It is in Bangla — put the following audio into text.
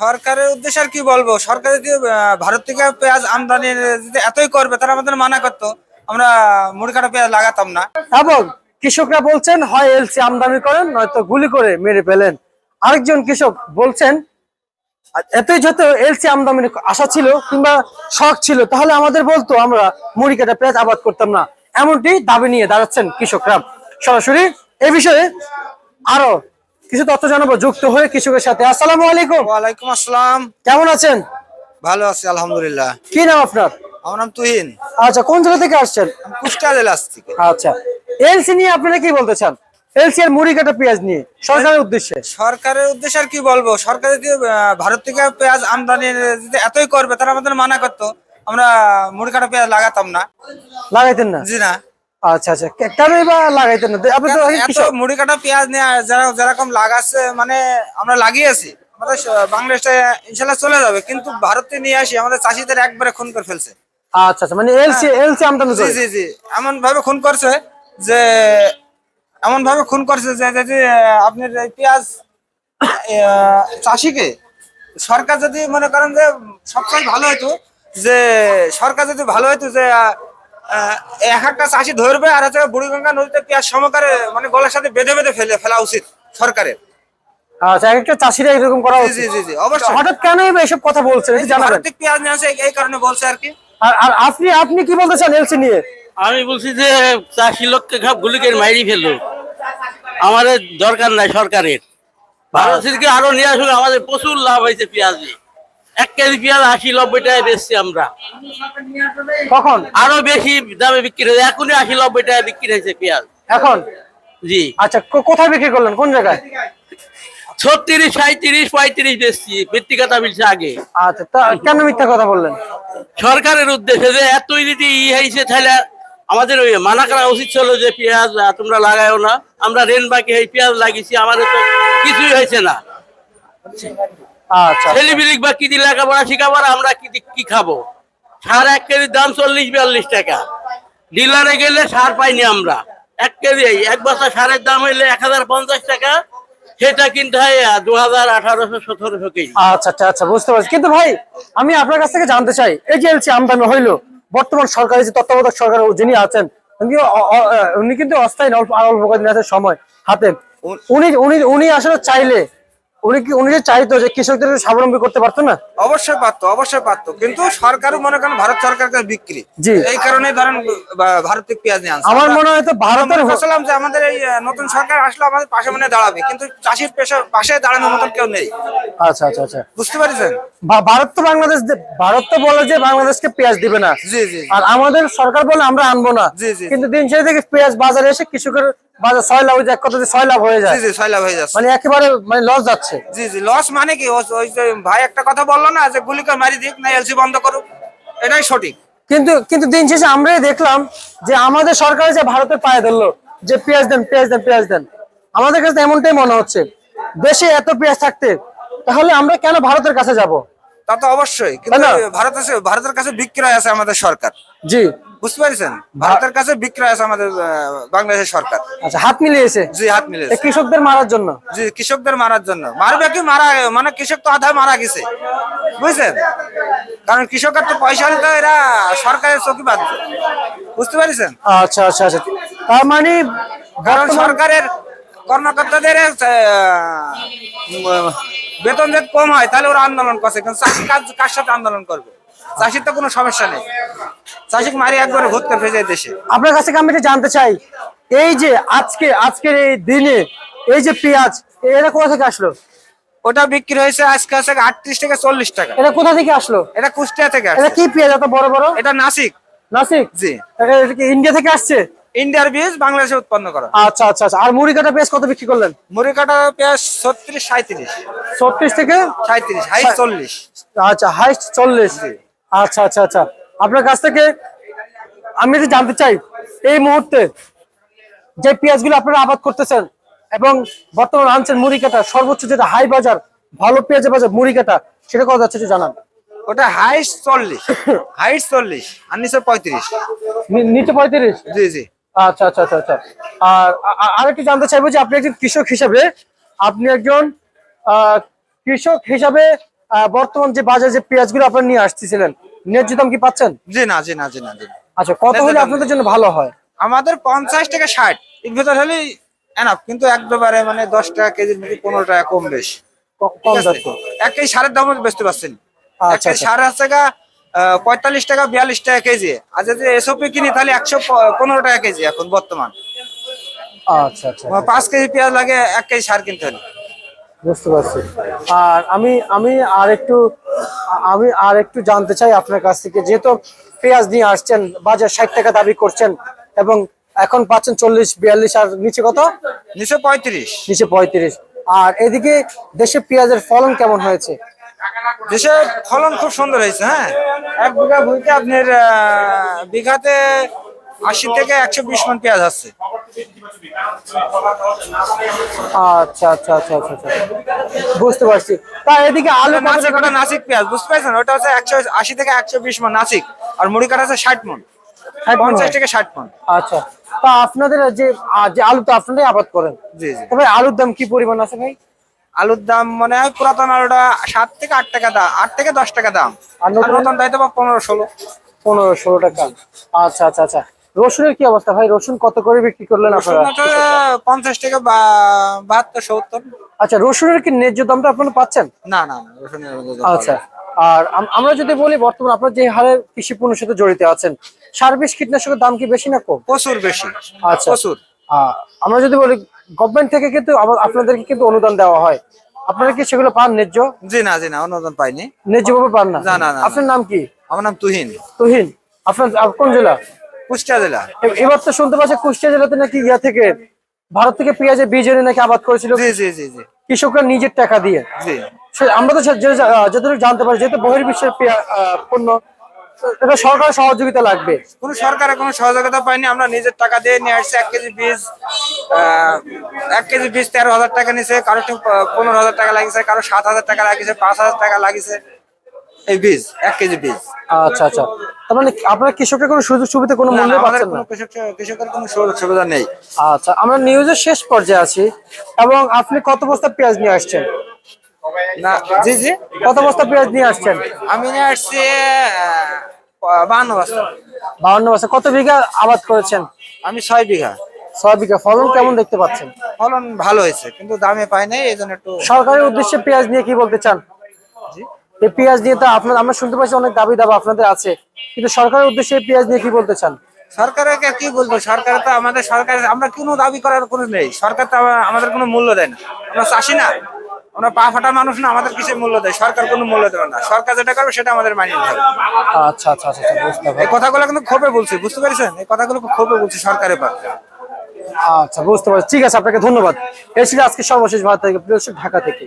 সরকারের উদ্দেশ্যে আর কি বলব? সরকার যদি ভারত থেকে পেঁয়াজ আমদানি যদি এতই করবে, তারা আমাদের মানা করতো। আমরা মুড়ি কাটা পেঁয়াজ লাগাতাম না। এবং কৃষকরা বলছেন, হয় এলসি আমদানি করেন, নয়তো গুলি করে মেরে ফেলেন। আরেকজন কৃষক বলছেন এতই যত এলসি আমদানি আশা ছিল কিংবা শখ ছিল, তাহলে আমাদের বলতো, আমরা মুড়ি কাটা পেঁয়াজ আবাদ করতাম না। এমনটি দাবি নিয়ে দাঁড়াচ্ছেন কৃষকরা। সরাসরি এ বিষয়ে আরও কিছু তথ্য জানাব যুক্ত হয়ে কৃষকের সাথে। আসসালামু আলাইকুম। ওয়ালাইকুম আসসালাম। কেমন আছেন? ভালো আছি আলহামদুলিল্লাহ। কি নাম আপনার? আমার নাম তুহিন। আচ্ছা কোন জায়গা থেকে আসছেন? কুষ্টিয়া জেলা থেকে আচ্ছা। এলসি নিয়ে আপনারা কি বলতে চান? এলসি আর মুড়ি কাটা পেঁয়াজ নিয়ে সরকারের উদ্দেশ্যে। সরকারের উদ্দেশ্যে আর কি বলব? সরকার যদি ভারত থেকে পেঁয়াজ আমদানি যদি এতই করবে তারা আমাদের মানা করতো আমরা মুড়ি কাটা পেঁয়াজ লাগাতাম না। লাগাইতেন না? জি না। আচ্ছা আচ্ছা। কেনই লাগাইতেন না? আপনি তো মুড়ি কাটা পেঁয়াজ নিয়ে যারা যেরকম লাগাচ্ছে মানে আমরা লাগিয়েছি। আমাদের স- বাংলাদেশে ইনশাল্লাহ চলে যাবে কিন্তু ভারতে নিয়ে আসি আমাদের চাষিদের একবারে খুন করে ফেলছে। আচ্ছা আচ্ছা। মানে এলসি এলসি আমদানি জি জি জি। এমন ভাবে খুন করছে যে এমন ভাবে খুন করছে যে যদি আপনার পেঁয়াজ চাষিকে সরকার যদি মনে করেন যে সবসময় ভালো হতো যে সরকার যদি ভালো হতো যে এক একটা চাষি ধরবে আর হচ্ছে বুড়িগঙ্গা নদীতে পেঁয়াজ সমকারে মানে গলার সাথে বেঁধে বেঁধে ফেলে ফেলা উচিত সরকারের। আচ্ছা একটা চাষিরা এরকম করা জি জি জি জি অবশ্যই। হঠাৎ কেনই বা এসব কথা বলছেন? একটু জানাবেন। পেঁয়াজ নিয়ে আসে এই কারণে বলছে আর কি। আর আপনি আপনি কি বলতে চান এলসি নিয়ে? আমি বলছি যে চাষি লোককে সব গুলিকে মাইরি ফেলল। আমাদের দরকার নাই সরকারের। ভারত থেকে আরও নিয়ে আসলে আমাদের প্রচুর লাভ হয়েছে পেঁয়াজে এক কেজি পেঁয়াজ আশি নব্বই টাকায় বেচছি আমরা। কখন? আরও বেশি দামে বিক্রি হয়েছে। এখনই আশি নব্বই টাকায় বিক্রি হয়েছে পেঁয়াজ। এখন? জি। আচ্ছা কোথায় বিক্রি করলেন? কোন জায়গায়? ছত্রিশ সাঁত্রিশ পঁয়ত্রিশ বেচছি। ব্যক্তিগতা মিলছে আগে। আচ্ছা তা কেন মিথ্যা কথা বললেন? সরকারের উদ্দেশ্যে যে এতই যদি ই হয়েছে তাহলে আমাদের ওই মানা করা উচিত ছিল যে পেঁয়াজ তোমরা লাগাও না। আমরা রেন বাকি পেঁয়াজ লাগিয়েছি আমাদের তো কিছুই হয়েছে না। আচ্ছা ছেলেবিলিক বা কি দিয়ে লেখাপড়া শিখাবার আমরা কি দি- কি খাব? সার এক কেজির দাম চল্লিশ বিয়াল্লিশ টাকা। ডিলারে গেলে সার পাইনি আমরা। এক কেজি এক বস্তা সারের দাম হইলে এক হাজার পঞ্চাশ টাকা। সেটা কিনতে হয় দু হাজার আঠারোশো সতেরোশো কেজি। আচ্ছা আচ্ছা আচ্ছা বুঝতে পারছি। কিন্তু ভাই আমি আপনার কাছ থেকে জানতে চাই এই যে এলসি আমদানি হইল বর্তমান সরকারি যে তত্ত্বাবধায়ক সরকার যিনি আছেন উনি কিন্তু অস্থায়ী অল্প অল্প কদিন আছে সময় হাতে। উনি উনি উনি আসলে চাইলে উনি কি উনি যে চাইতো যে কৃষকদের স্বাবলম্বী করতে পারতো না? অবশ্যই পারতো অবশ্যই পারতো। কিন্তু সরকারও মনে করেন ভারত সরকারকে বিক্রি। জি। এই কারণে ধরেন বা- পেঁয়াজ নিয়ে আনছে। আমার মনে হয় তো ভারতের বলছিলাম যে আমাদের এই নতুন সরকার আসলে আমাদের পাশে মনে দাঁড়াবে। কিন্তু চাষির পেশা পাশে দাঁড়ানোর মতন কেউ নেই। আচ্ছা আচ্ছা আচ্ছা। বুঝতে পারছেন? ভারত তো বাংলাদেশ ভারত তো বলে যে বাংলাদেশকে পেঁয়াজ দিবে না। জি জি আর আমাদের সরকার বলে আমরা আনব না। জি, জি। কিন্তু দিন শেষে থেকে পেঁয়াজ বাজারে এসে কৃষকের বাজার ছয় লাভ হয়ে যায়, এক কথাতে ছয় লাভ হয়ে জি হয়ে যাচ্ছে। মানে একেবারে মানে লস যাচ্ছে। জি জি লস মানে কি? ওই যে ভাই একটা কথা বলল না যে গুলি করে মারি দিক না এলসি বন্ধ করুক এটাই সঠিক। কিন্তু কিন্তু দিন শেষে আমরাই দেখলাম যে আমাদের সরকার যে ভারতের পায়ে ধরলো যে পেঁয়াজ দেন পেঁয়াজ দেন পেঁয়াজ দেন আমাদের কাছে এমনটাই মনে হচ্ছে। দেশে এত পেঁয়াজ থাকতে তাহলে আমরা কেন ভারতের কাছে যাব? তা তো অবশ্যই কিন্তু না? ভারতের ভারতের কাছে বিক্রয় আছে আমাদের সরকার। জি। বুঝতে পারছেন? ভারতের কাছে বিক্রয় আছে আমাদের বাংলাদেশের সরকার। আচ্ছা হাত মিলিয়েছে? জি হাত মিলে এই কৃষকদের মারার জন্য? জি কৃষকদের মারার জন্য। মারবে কি? মারা মানে কৃষক তো আধা মারা গেছে। বুঝছেন? কারণ কৃষকের তো পয়সা তো এরা সরকারের চকি বাঁধবে। বুঝতে পারছেন? আচ্ছা আচ্ছা আচ্ছা। তার মানে কারণ সরকারের কর্মকর্তাদের বেতন যদি কম হয় তাহলে ওরা আন্দোলন করছে। কিন্তু চাষি কাজ কার সাথে আন্দোলন করবে? চাষির তো কোনো সমস্যা নেই। চাষিকে মারি একবারে ভূত করে ফেলে দেশে। আপনার কাছ আমি এটা জানতে চাই এই যে আজকে আজকের এই দিনে এই যে পেঁয়াজ এটা কোথা থেকে আসলো? ওটা বিক্রি হয়েছে আজকে আছে আটত্রিশ থেকে চল্লিশ টাকা। এটা কোথা থেকে আসলো? এটা কুষ্টিয়া থেকে এটা কি পেঁয়াজ এত বড় বড়? এটা নাসিক। নাসিক? জি। এটা এটা কি ইন্ডিয়া থেকে আসছে? ইন্ডিয়ার বীজ বাংলাদেশে উৎপন্ন করা। আচ্ছা আচ্ছা আচ্ছা। আর মুড়ি কাটা পেঁয়াজ কত বিক্রি করলেন? মুড়ি কাটা পেঁয়াজ ছত্রিশ সাঁত্রিশ ছত্রিশ থেকে? সাঁত্রিশ হাইস্ট চল্লিশ। আচ্ছা হাইস্ট চল্লিশ। আচ্ছা আচ্ছা আচ্ছা। আপনার কাছ থেকে আমি এটা জানতে চাই এই মুহূর্তে যে পেঁয়াজগুলো আপনারা আবাদ করতেছেন এবং বর্তমান আনছেন মুড়ি কাটা সর্বোচ্চ যেটা হাই বাজার ভালো পেঁয়াজের বাজার মুড়ি কাটা সেটা কত যাচ্ছে একটু জানান। ওটা হাইস্ট চল্লিশ হাইস্ট চল্লিশ আর নিচে পঁয়ত্রিশ। নিচে পঁয়ত্রিশ? জি জি। আচ্ছা আচ্ছা আচ্ছা আচ্ছা। আর আ- আ- আরেকটু জানতে চাইব যে আপনি একজন কৃষক হিসেবে আপনি একজন আহ, কৃষক হিসাবে বর্তমান যে বাজারে যে পেঁয়াজগুলো আপনারা নিয়ে আসতেছিলেন ন্যায্য দাম কি পাচ্ছেন? জি না জি না জি না জি আচ্ছা কত হলে আপনাদের জন্য ভালো হয়? আমাদের পঞ্চাশ থেকে ষাট। এর ভিতর হলেই এনাফ কিন্তু একবারে মানে দশ টাকা কেজির মধ্যে পনেরো টাকা কম বেশ। কম যাচ্ছে। এক কেজি সারের দামও বেচতে পারছেন। এক আচ্ছা, কেজি আচ্ছা। সার আছে গা পঁয়তাল্লিশ টাকা বিয়াল্লিশ টাকা কেজি। আর যদি এসওপি কিনি তাহলে একশো পনেরো টাকা কেজি এখন বর্তমান। আচ্ছা আচ্ছা পাঁচ কেজি পেঁয়াজ লাগে এক কেজি সার কিনতে হলে। বুঝতে পারছি। আর আমি আমি আর একটু আমি আর একটু জানতে চাই আপনার কাছ থেকে যেহেতু পেঁয়াজ নিয়ে আসছেন বাজার ষাট টাকা দাবি করছেন এবং এখন পাচ্ছেন চল্লিশ বিয়াল্লিশ আর নিচে কত? নিচে পঁয়ত্রিশ। নিচে পঁয়ত্রিশ। আর এদিকে দেশে পেঁয়াজের ফলন কেমন হয়েছে? দেশে ফলন খুব সুন্দর হয়েছে হ্যাঁ। এক বিঘা ভুঁইতে আপনার বিঘাতে আশি থেকে একশো বিশ মন পেঁয়াজ আছে। আচ্ছা আচ্ছা আচ্ছা আচ্ছা আচ্ছা। বুঝতে পারছি। তা এদিকে আলু নাসিক ওটা নাসিক পেঁয়াজ বুঝতে পারছেন? ওটা হচ্ছে একশো আশি থেকে একশো বিশ মন নাসিক। আর মুড়ি কাটা আছে ষাট মন। পঞ্চাশ থেকে ষাট মন। আচ্ছা। তা আপনাদের যে যে আলু তো আপনারাই আবাদ করেন। জি জি। তবে আলুর দাম কি পরিমাণ আছে ভাই? আলুর দাম মনে হয় পুরাতন আলুটা সাত থেকে আট টাকা দাম আট থেকে দশ টাকা দাম। আর নতুন? নতুন দায়িত্ব বা পনেরো ষোলো। পনেরো ষোলো টাকা। আচ্ছা আচ্ছা আচ্ছা। রসুনের কি অবস্থা ভাই? রসুন কত করে বিক্রি করলেন আপনারা? পঞ্চাশ টাকা বা বাহাত্তর সত্তর। আচ্ছা রসুনের কি ন্যায্য দামটা আপনারা পাচ্ছেন? না না রসুনের আচ্ছা আর আমরা যদি বলি বর্তমান আপনারা যে হারে কৃষি পণ্যের সাথে জড়িত আছেন সার বিষ কীটনাশকের দাম কি বেশি না কম? প্রচুর বেশি আচ্ছা। প্রচুর। আমরা যদি বলি গভর্নমেন্ট থেকে কিন্তু আপনাদেরকে কিন্তু অনুদান দেওয়া হয়। আপনারা কি সেগুলো পান ন্যায্য? জি না জি না অনুদান পাইনি। ন্যায্য ভাবে পান না? না, না, আপনার নাম কি? আমার নাম তুহিন। তুহিন। আপনার আপ- কোন জেলা? কুষ্টিয়া জেলা। এবার তো শুনতে পাচ্ছি কুষ্টিয়া জেলাতে নাকি ইয়া থেকে ভারত থেকে পেঁয়াজের বীজ এনে নাকি আবাদ করেছিল? জি জি জি জি। কৃষকরা নিজের টাকা দিয়ে। জি। আমরা তো যতটুকু জানতে পারি যেহেতু বহির্বিশ্বের পণ্য এটা সরকারের সহযোগিতা লাগবে। কোনো সরকারের কোনো সহযোগিতা পাইনি আমরা নিজের টাকা দিয়ে নিয়ে আসছি এক কেজি বীজ আহ, এক কেজি বীজ তেরো হাজার টাকা নিছে কারও পনেরো হাজার টাকা লাগিয়েছে কারও সাত হাজার টাকা লাগিয়েছে পাঁচ হাজার টাকা লাগিয়েছে এই বীজ এক কেজি বীজ। আচ্ছা আচ্ছা। তার মানে আপনারা কৃষকের কোনো সুযোগ সুবিধা কোনো মূল্য পাচ্ছেন না? কৃষক কৃষকের কোনো সুযোগ সুবিধা নেই। আচ্ছা আমরা নিউজের শেষ পর্যায়ে আছি। এবং আপনি কত বস্তা পেঁয়াজ নিয়ে আসছেন? না জি জি। কত বস্তা পেঁয়াজ নিয়ে আসছেন? আমি নিয়ে আসছি বান্ন বস্তা। বাউন্ন বস্তা। কত বিঘা আবাদ করেছেন? আমি ছয় বিঘা। ছয় বিঘা। ফলন কেমন দেখতে পাচ্ছেন? ফলন ভালো হয়েছে কিন্তু দামে পাই নাই এই জন্য একটু সরকারের উদ্দেশ্যে পেঁয়াজ নিয়ে কি বলতে চান? এই পেঁয়াজ নিয়ে তো আপনার আমরা শুনতে পাচ্ছি অনেক দাবি দাবা আপনাদের আছে। কিন্তু সরকারের উদ্দেশ্যে পেঁয়াজ নিয়ে কি বলতে চান? সরকারকে কি বলব? সরকার তো আমাদের সরকার আমরা কোনো দাবি করার কোনো নেই। সরকার তো আমাদের কোনো মূল্য দেয় না। আমরা চাষি না। আমরা পা ফাটা মানুষ না আমাদের কিছু মূল্য দেয়। সরকার কোনো মূল্য দেবে না। সরকার যেটা করবে সেটা আমাদের মানিয়ে নিতে হবে আচ্ছা আচ্ছা আচ্ছা আচ্ছা, বুঝতে এই কথাগুলো কিন্তু ক্ষোভে বলছি বুঝতে পেরেছেন? এই কথাগুলো ক্ষোভে বলছি সরকারের পক্ষে আচ্ছা বুঝতে পারছি। ঠিক আছে আপনাকে ধন্যবাদ। এই ছিল আজকে সর্বশেষ ভারত থেকে ঢাকা থেকে।